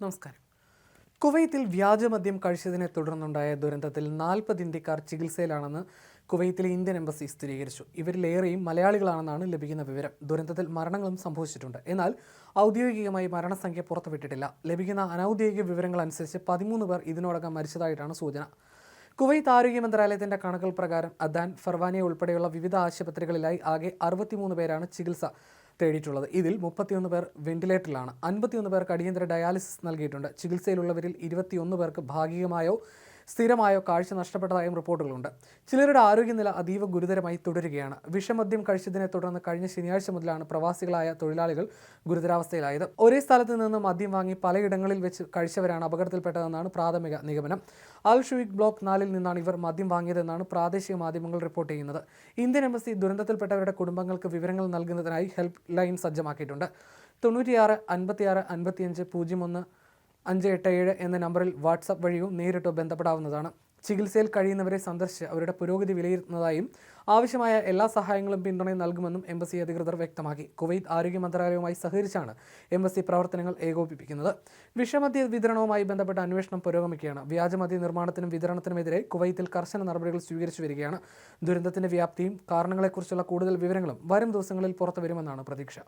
നമസ്കാരം. കുവൈത്തിൽ വ്യാജമദ്യം കഴിച്ചതിനെ തുടർന്നുണ്ടായ ദുരന്തത്തിൽ നാൽപ്പത് ഇന്ത്യക്കാർ ചികിത്സയിലാണെന്ന് കുവൈത്തിലെ ഇന്ത്യൻ എംബസി സ്ഥിരീകരിച്ചു. ഇവരിലേറെയും മലയാളികളാണെന്നാണ് ലഭിക്കുന്ന വിവരം. ദുരന്തത്തിൽ മരണങ്ങളും സംഭവിച്ചിട്ടുണ്ട്. എന്നാൽ ഔദ്യോഗികമായി മരണസംഖ്യ പുറത്തുവിട്ടിട്ടില്ല. ലഭിക്കുന്ന അനൌദ്യോഗിക വിവരങ്ങൾ അനുസരിച്ച് പതിമൂന്ന് പേർ ഇതിനോടകം മരിച്ചതായിട്ടാണ് സൂചന. കുവൈത്ത് ആരോഗ്യ മന്ത്രാലയത്തിന്റെ കണക്കുകൾ പ്രകാരം അദാൻ ഫർവാനിയ ഉൾപ്പെടെയുള്ള വിവിധ ആശുപത്രികളിലായി ആകെ അറുപത്തിമൂന്ന് പേരാണ് ചികിത്സ തേടിയിട്ടുള്ളത്. ഇതിൽ മുപ്പത്തിയൊന്ന് പേർ വെന്റിലേറ്ററിലാണ്. അൻപത്തിയൊന്ന് പേർക്ക് അടിയന്തര ഡയാലിസിസ് നൽകിയിട്ടുണ്ട്. ചികിത്സയിലുള്ളവരിൽ ഇരുപത്തിയൊന്ന് പേർക്ക് ഭാഗികമായോ സ്ഥിരമായോ കാഴ്ച നഷ്ടപ്പെട്ടതായും റിപ്പോർട്ടുകളുണ്ട്. ചിലരുടെ ആരോഗ്യനില അതീവ ഗുരുതരമായി തുടരുകയാണ്. വിഷമദ്യം കഴിച്ചതിനെ തുടർന്ന് കഴിഞ്ഞ ശനിയാഴ്ച മുതലാണ് പ്രവാസികളായ തൊഴിലാളികൾ ഗുരുതരാവസ്ഥയിലായത്. ഒരേ സ്ഥലത്ത് നിന്ന് മദ്യം വാങ്ങി പലയിടങ്ങളിൽ വെച്ച് കഴിച്ചവരാണ് അപകടത്തിൽപ്പെട്ടതെന്നാണ് പ്രാഥമിക നിഗമനം. അൽ ബ്ലോക്ക് നാലിൽ നിന്നാണ് ഇവർ മദ്യം വാങ്ങിയതെന്നാണ് പ്രാദേശിക മാധ്യമങ്ങൾ റിപ്പോർട്ട് ചെയ്യുന്നത്. ഇന്ത്യൻ എംബസി ദുരന്തത്തിൽപ്പെട്ടവരുടെ കുടുംബങ്ങൾക്ക് വിവരങ്ങൾ നൽകുന്നതിനായി ഹെൽപ്പ് ലൈൻ സജ്ജമാക്കിയിട്ടുണ്ട്. തൊണ്ണൂറ്റിയാറ് അൻപത്തിയാറ് അൻപത്തിയഞ്ച് പൂജ്യം ഒന്ന് അഞ്ച് എട്ട് ഏഴ് എന്ന നമ്പറിൽ വാട്സപ്പ് വഴിയോ നേരിട്ടോ ബന്ധപ്പെടാവുന്നതാണ്. ചികിത്സയിൽ കഴിയുന്നവരെ സന്ദർശിച്ച് അവരുടെ പുരോഗതി വിലയിരുത്തുന്നതായും ആവശ്യമായ എല്ലാ സഹായങ്ങളും പിന്തുണയും നൽകുമെന്നും എംബസി അധികൃതർ വ്യക്തമാക്കി. കുവൈത്ത് ആരോഗ്യ മന്ത്രാലയവുമായി സഹകരിച്ചാണ് എംബസി പ്രവർത്തനങ്ങൾ ഏകോപിപ്പിക്കുന്നത്. വിഷമദ്യ വിതരണവുമായി ബന്ധപ്പെട്ട അന്വേഷണം പുരോഗമിക്കുകയാണ്. വ്യാജമദ്യ നിർമ്മാണത്തിനും വിതരണത്തിനുമെതിരെ കുവൈത്തിൽ കർശന നടപടികൾ സ്വീകരിച്ചു വരികയാണ്. ദുരന്തത്തിന്റെ വ്യാപ്തിയും കാരണങ്ങളെക്കുറിച്ചുള്ള കൂടുതൽ വിവരങ്ങളും വരും ദിവസങ്ങളിൽ പുറത്തുവരുമെന്നാണ് പ്രതീക്ഷ.